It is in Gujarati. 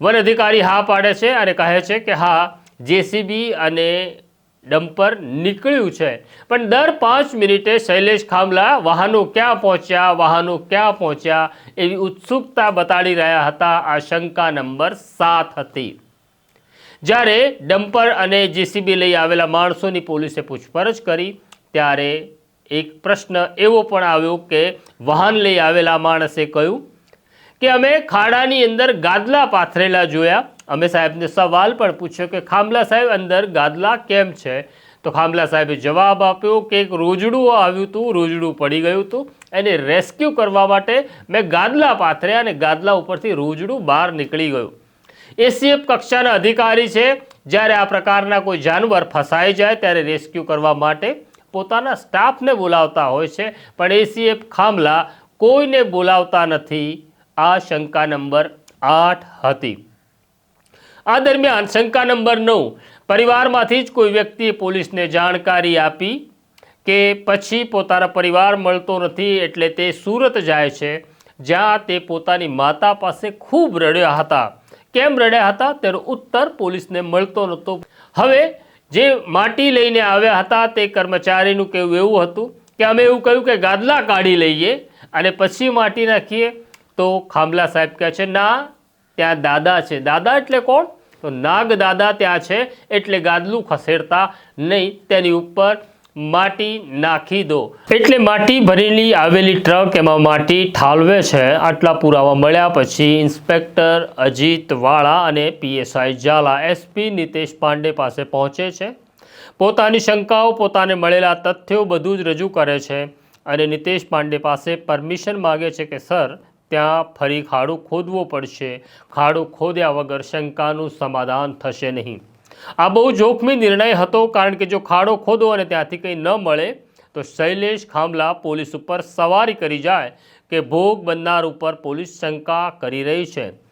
વન અધિકારી હા પાડે છે અને કહે છે કે હા, જેસીબી અને ડમ્પર નીકળ્યું છે. પણ દર પાંચ મિનિટે શૈલેષ ખામલા વાહનો ક્યાં પહોંચ્યા, વાહનો ક્યાં પહોંચ્યા એવી ઉત્સુકતા બતાડી રહ્યા હતા. આ શંકા નંબર સાત હતી. જ્યારે ડમ્પર અને જેસીબી લઈ આવેલા માણસોની પોલીસે પૂછપરછ કરી, ત્યારે એક પ્રશ્ન એવો પણ આવ્યો કે વાહન લઈ આવેલા માણસે કહ્યું કે અમે ખાડાની અંદર ગાદલા પાથરેલા જોયા. અમે સાહેબને સવાલ પણ પૂછ્યો કે ખામલા સાહેબ અંદર ગાદલા કેમ છે? તો ખામલા સાહેબે જવાબ આપ્યો કે એક રોજડું આવ્યું હતું, રોજડું પડી ગયું હતું. એને રેસ્ક્યુ કરવા માટે મેં ગાદલા પાથર્યા અને ગાદલા ઉપરથી રોજડું બહાર નીકળી ગયું. એસીએફ કક્ષાના અધિકારી છે. જ્યારે આ પ્રકારના કોઈ જાનવર ફસાઈ જાય ત્યારે રેસ્ક્યુ કરવા માટે પોતાના સ્ટાફને બોલાવતા હોય છે. પણ એસીએફ ખામલા કોઈને બોલાવતા નથી. આ શંકા નંબર આઠ હતી. આ દરમિયાન શંકા નંબર નવ, પરિવારમાંથી જ કોઈ વ્યક્તિએ પોલીસને જાણકારી આપી કે પછી પોતાના પરિવાર મળતો નથી એટલે તે સુરત જાય છે, જ્યાં તે પોતાની માતા પાસે ખૂબ રડ્યા હતા. કેમ રડ્યા હતા? તેનો ઉત્તર પોલીસને મળતો નહોતો. હવે જે માટી લઈને આવ્યા હતા તે કર્મચારીનું કહેવું એવું હતું કે અમે એવું કહ્યું કે ગાદલા કાઢી લઈએ અને પછી માટી નાખીએ તો ખાંભલા સાહેબ કહે છે, ના, ત્યાં દાદા છે. દાદા એટલે કોણ? તો નાગ દાદા ત્યાં છે, એટલે ગાદલું ખસેડતા નહીં, તેની ઉપર માટી નાખી દો. એટલે માટી ભરેલી આવેલી ટ્રક એમાં માટી ઠાલવે છે. આટલા પુરાવા મળ્યા પછી ઇન્સ્પેક્ટર અજીત વાળા અને પીએસઆઈ ઝાલા એસપી નિતેશ પાંડે પાસે પહોંચે છે. પોતાની શંકાઓ, પોતાને મળેલા તથ્યો બધું જ રજૂ કરે છે અને નિતેશ પાંડે પાસે પરમિશન માગે છે કે, સર ત્યાં ફરી ખાડું ખોદવું પડશે. ખાડું ખોદ્યા વગર શંકાનું સમાધાન થશે નહીં. આ બહુ જોખમી નિર્ણય હતો કારણ કે જો ખાડો ખોદો અને ત્યાંથી કંઈ ન મળે, તો શૈલેષ ખામલા પોલીસ ઉપર સવારી કરી જાય કે ભોગ બનનાર ઉપર પોલીસ શંકા કરી રહી છે.